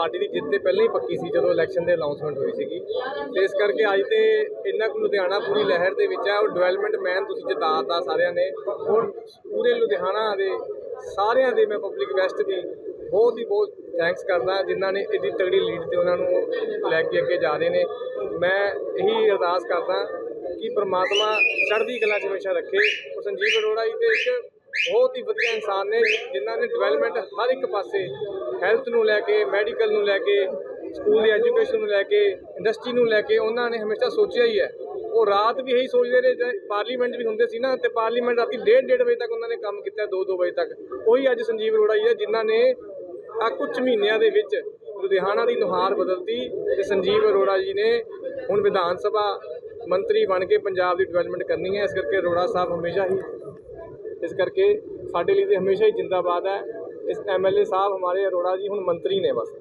Party ਦੀ ਜਿੱਤ ਤੇ ਪਹਿਲਾਂ ਹੀ ਪੱਕੀ ਸੀ ਜਦੋਂ ਇਲੈਕਸ਼ਨ ਦੇ ਅਨਾਉਂਸਮੈਂਟ ਹੋਈ ਸੀਗੀ। ਤੇ ਇਸ ਕਰਕੇ ਅੱਜ ਤੇ ਇੰਨਾ ਕੁ ਲੁਧਿਆਣਾ ਪੂਰੀ ਲਹਿਰ ਦੇ ਵਿੱਚ ਹੈ ਉਹ ਡਿਵੈਲਪਮੈਂਟ ਮੈਨ ਤੁਸੀਂ ਜਿਤਾਤਾ ਸਾਰਿਆਂ ਨੇ। ਔਰ ਪੂਰੇ ਲੁਧਿਆਣਾ ਦੇ ਸਾਰਿਆਂ ਦੇ ਮੈਂ ਪਬਲਿਕ ਵੈਸਟ ਦੀ ਬਹੁਤ ਹੀ ਬਹੁਤ ਥੈਂਕਸ ਕਰਦਾ, ਜਿਨ੍ਹਾਂ ਨੇ ਇੱਡੀ ਤਗੜੀ ਲੀਡ ਤੇ ਉਹਨਾਂ ਨੂੰ ਲੈ ਕੇ ਅੱਗੇ ਜਾ ਰਹੇ ਨੇ। ਮੈਂ ਇਹੀ ਅਰਦਾਸ ਕਰਦਾ ਕਿ ਪ੍ਰਮਾਤਮਾ ਚੜ੍ਹਦੀ ਕਲਾ 'ਚ ਹਮੇਸ਼ਾ ਰੱਖੇ। ਔਰ ਸੰਜੀਵ ਅਰੋੜਾ ਜੀ ਤੇ ਇੱਕ ਬਹੁਤ ਹੀ ਵਧੀਆ ਇਨਸਾਨ ਨੇ, ਜਿਨ੍ਹਾਂ ਨੇ ਡਿਵੈਲਪਮੈਂਟ ਹਰ ਇੱਕ ਪਾਸੇ ਹੈਲਥ ਨੂੰ ਲੈ ਕੇ ਮੈਡੀਕਲ ਨੂੰ ਲੈ ਕੇ ਸਕੂਲ ਦੀ ਐਜੂਕੇਸ਼ਨ ਨੂੰ ਲੈ ਕੇ ਇੰਡਸਟਰੀ ਨੂੰ ਲੈ ਕੇ ਉਹਨਾਂ ਨੇ ਹਮੇਸ਼ਾ ਸੋਚਿਆ ਹੀ ਹੈ। ਉਹ ਰਾਤ ਵੀ ਇਹੀ ਸੋਚਦੇ ਰਹੇ ਜੇ ਪਾਰਲੀਮੈਂਟ ਵੀ ਹੁੰਦੇ ਸੀ ਨਾ, ਤੇ ਪਾਰਲੀਮੈਂਟ ਰਾਤੀ 1:30 ਵਜੇ ਤੱਕ ਉਹਨਾਂ ਨੇ ਕੰਮ ਕੀਤਾ 2-2 ਵਜੇ ਤੱਕ। ਉਹੀ ਅੱਜ ਸੰਜੀਵ ਅਰੋੜਾ ਜੀ ਹੈ, ਜਿਨ੍ਹਾਂ ਨੇ ਆ ਕੁਝ ਮਹੀਨਿਆਂ ਦੇ ਵਿੱਚ ਲੁਧਿਆਣਾ ਦੀ ਨੁਹਾਰ ਬਦਲਤੀ ਤੇ ਸੰਜੀਵ ਅਰੋੜਾ ਜੀ ਨੇ ਹੁਣ ਵਿਧਾਨ ਸਭਾ ਮੰਤਰੀ ਬਣ ਕੇ ਪੰਜਾਬ ਦੀ ਡਿਵੈਲਪਮੈਂਟ ਕਰਨੀ ਹੈ। ਇਸ ਕਰਕੇ ਅਰੋੜਾ ਸਾਹਿਬ ਹਮੇਸ਼ਾ ਹੀ ਇਸ ਕਰਕੇ ਸਾਡੇ ਲਈ ਤੇ ਹਮੇਸ਼ਾ ਹੀ ਜਿੰਦਾਬਾਦ ਹੈ। ਇਸ ਐਮਐਲਏ ਸਾਹਿਬ ਹਮਾਰੇ ਅਰੋੜਾ ਜੀ ਹੁਣ ਮੰਤਰੀ ਨੇ ਬਸ।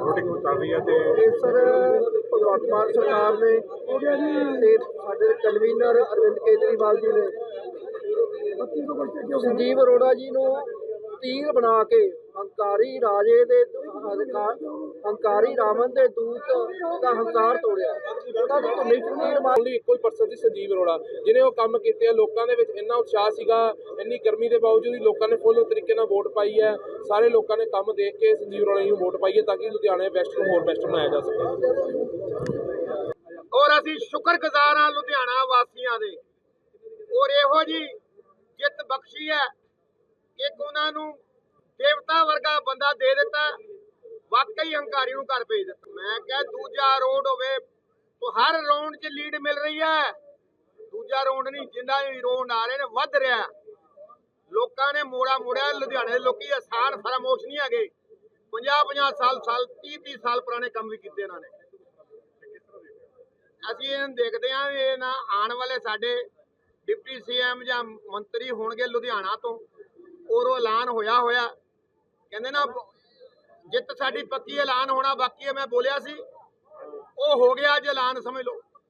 VOTING ਚੱਲ ਰਹੀ ਹੈ ਤੇ ਇਹ ਸਰ ਭਗਵੰਤ ਮਾਨ ਸਰਕਾਰ ਨੇ ਤੇ ਸਾਡੇ ਕਨਵੀਨਰ ਅਰਵਿੰਦ ਕੇਜਰੀਵਾਲ ਜੀ ਨੇ ਸੰਜੀਵ ਅਰੋੜਾ ਜੀ ਨੂੰ ਤੀਰ ਬਣਾ ਕੇ ਹੰਕਾਰੀ ਰਾਜੇ ਦੇ ਹੰਕਾਰ- ਹੰਕਾਰੀ ਰਾਵਣ ਦੇ ਦੂਤ ਦਾ ਹੰਕਾਰ ਤੋੜਿਆ। ਉਹਨਾਂ ਦੀ ਧੁਨੀ ਚ ਤੀਰ ਇੱਕੋ ਹੀ ਪਰਸਨ ਸੀ ਸੰਜੀਵ ਅਰੋੜਾ, ਜਿਹਨੇ ਉਹ ਕੰਮ ਕੀਤੇ ਆ। ਲੋਕਾਂ ਦੇ ਵਿੱਚ ਇੰਨਾ ਉਤਸ਼ਾਹ ਸੀਗਾ, ਇੰਨੀ ਗਰਮੀ ਦੇ ਬਾਵਜੂਦ ਵੀ ਲੋਕਾਂ ਨੇ ਫੁੱਲ ਤਰੀਕੇ ਨਾਲ ਵੋਟ ਪਾਈ ਹੈ। ਸਾਰੇ ਲੋਕਾਂ ਨੇ ਕੰਮ ਦੇਖ ਕੇ ਸੰਜੀਵ ਅਰੋੜਾ ਨੂੰ ਵੋਟ ਪਾਈ ਹੈ ਤਾਂ ਕਿ ਲੁਧਿਆਣਾ ਵੈਸਟ ਨੂੰ ਹੋਰ ਬੈਸਟ ਬਣਾਇਆ ਜਾ ਸਕੇ। ਔਰ ਅਸੀਂ ਸ਼ੁਕਰਗੁਜ਼ਾਰ ਹਾਂ ਲੁਧਿਆਣਾ ਵਾਸੀਆਂ ਦੇ। ਔਰ ਇਹੋ ਜੀ ਜਿੱਤ ਬਖਸ਼ੀ ਹੈ। ਇੱਕ ਉਹਨਾਂ ਨੂੰ ਦੇਵਤਾ ਵਰਗਾ ਬੰਦਾ ਹੰਕਾਰੀ ਨੂੰ ਘਰ ਭੇਜ ਦਿੱਤਾ। ਮੈਂ ਕਿਹਾ, ਦੂਜਾ ਰੋਡ ਹੋਵੇ, ਤਾਂ ਹਰ ਰੌਂਡ 'ਚ ਲੀਡ ਮਿਲ ਰਹੀ ਹੈ। ਦੂਜਾ ਰੌਂਡ ਨਹੀਂ, ਜਿੰਨਾ ਵੀ ਰੌਂਡ ਆ ਰਹੇ ਨੇ, ਵੱਧ ਰਿਹਾ ਲੋਕਾਂ ਨੇ ਮੋੜਾ ਮੋੜਿਆ, ਲੁਧਿਆਣੇ ਦੇ ਲੋਕੀ ਆਸਾਨ ਫਰਮੋਸ਼ ਨਹੀਂ ਹੈਗੇ। 50 50 ਸਾਲ ਸਾਲ 30 30 ਸਾਲ ਪੁਰਾਣੇ ਕੰਮ ਵੀ ਕੀਤੇ ਇਹਨਾਂ ਨੇ। ਅਸੀਂ ਇਹਨਾਂ ਨੂੰ ਦੇਖਦੇ ਹਾਂ ਵੀ ਇਹ ਨਾ ਆਉਣ ਵਾਲੇ ਸਾਡੇ ਡਿਪਟੀ ਸੀਐਮ ਜਾਂ ਮੰਤਰੀ ਹੋਣਗੇ ਲੁਧਿਆਣਾ ਤੋਂ। ਔਰ ਐਲਾਨ ਹੋਇਆ ਹੋਇਆ ਕਹਿੰਦੇ ਨਾ ਜਿੱਤ ਸਾਡੀ ਪੱਕੀ ਐਲਾਨ ਹੋਣਾ ਬਾਕੀ ਹੈ, ਮੈਂ ਬੋਲਿਆ ਸੀ। ਉਹ ਹੋ ਗਿਆ ਅੱਜ ਐਲਾਨ, ਸਮਝ ਲਓ।